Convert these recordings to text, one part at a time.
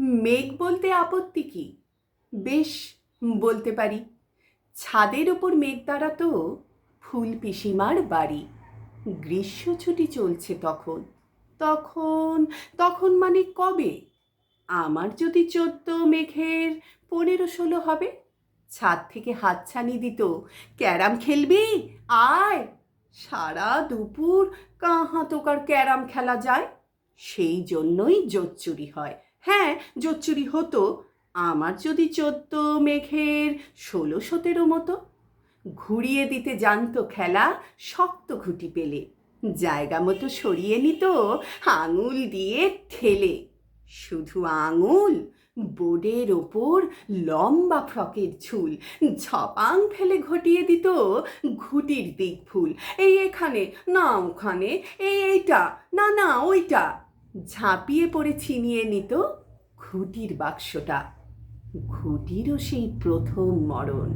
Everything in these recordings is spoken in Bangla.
মেঘ বলতে আপত্তি কি? বেশ, বলতে পারি। ছাদের ওপর মেঘ দ্বারা তো ফুল পিসিমার বাড়ি। গ্রীষ্ম ছুটি চলছে তখন। তখন তখন মানে কবে? আমার যদি চোদ্দ মেঘের পনেরো ষোলো হবে। ছাদ থেকে হাতছানি দিত, ক্যারাম খেলবি? আয়! সারা দুপুর কাহা তোকার ক্যারাম খেলা যায়। সেই জন্যই জোচ্চুরি হয়। হ্যাঁ জোচ্চুরি হতো। আমার যদি চোদ্দ মেঘের ষোলো সতেরো মতো। ঘুরিয়ে দিতে জানতো খেলা, শক্ত ঘুটি পেলে। জায়গা মতো সরিয়ে নিত, আঙুল দিয়ে ঠেলে। শুধু আঙুল, বোর্ডের ওপর লম্বা ফ্রকের ঝুল ঝপাং ফেলে ঘটিয়ে দিত ঘুটির দিক ফুল এই এখানে, না ওখানে, এই এইটা, না না, ওইটা। ঝাঁপিয়ে পড়ে ছিনিয়ে নিত ঘুটির বাক্সটা। ঘুটিরও সেই প্রথম মরণ।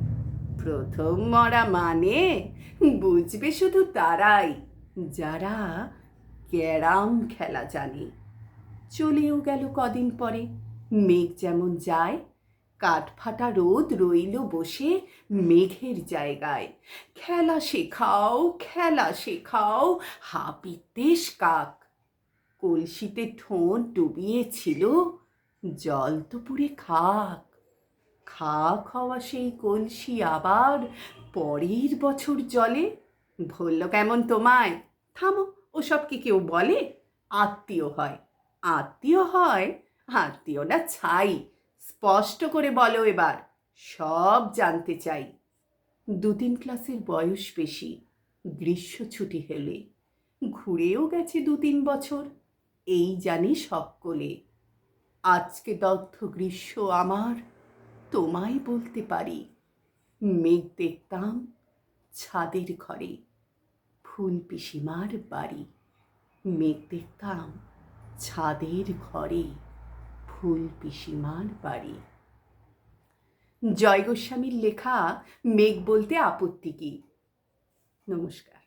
প্রথম মরা মানে বুঝবে শুধু তারাই, যারা ক্যারাম খেলা জানে। চলেও গেল কদিন পরে, মেঘ যেমন যায়, কাঠফাটা রোদ রইল বসে মেঘের জায়গায়। খেলা শেখাও খেলা শেখাও হাপিতেশ কাক। কলসিতে ঠোঁট ডুবিয়েছিল, জল তো পুরে খাক। খাক হওয়া সেই কলসি আবার পরের বছর জলে? বলল কেমন তোমায়। থামো, ওসব কি কেউ বলে? আত্মীয় হয়। আত্মীয় হয়, আত্মীয়টা ছাই। স্পষ্ট করে বলো এবার, সব জানতে চাই। দু তিন ক্লাসের বয়স বেশি, গ্রীষ্ম ছুটি হেলে। ঘুরেও গেছে দু তিন বছর। এই জানি সকলে। আজকে দগ্ধ গ্রীষ্ম আমার, তোমায় বলতে পারি। মেঘ দেখতাম ছাদের ঘরে, ফুল পিসিমার বাড়ি। মেঘ দেখতাম ছাদের ঘরে, ফুল পিসিমার বাড়ি। জয় গোস্বামীর লেখা, মেঘ বলতে আপত্তি কি? নমস্কার।